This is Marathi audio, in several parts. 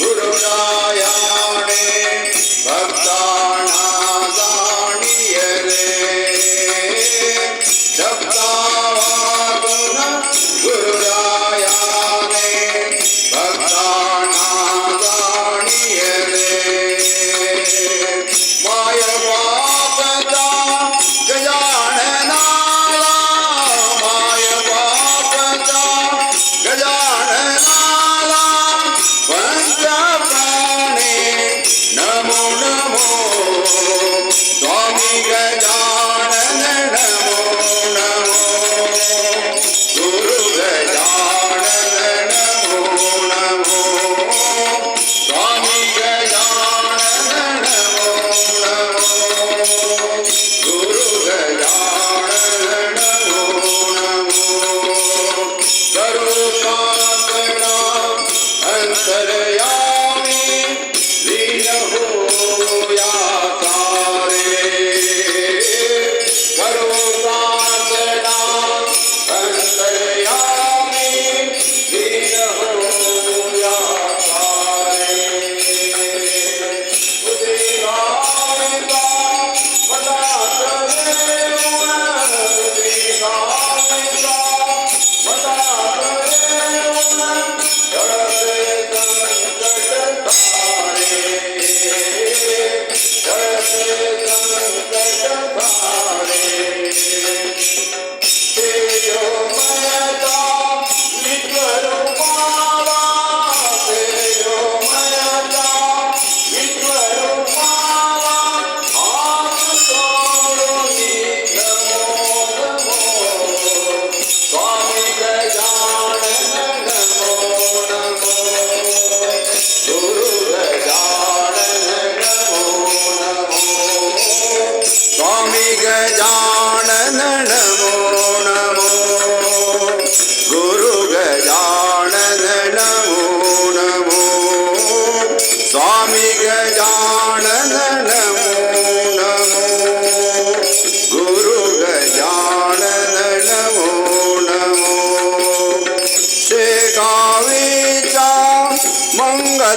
गुरुरायाणे अंतरयामी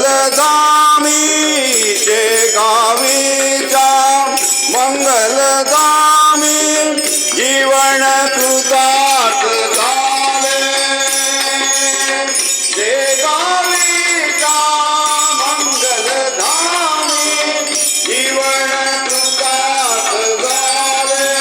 मंगलगामीचे गावीचा मंगलगामी जीवन तुझा झाले. जे गावीचा मंगलगामी जीवन तुझा झाले.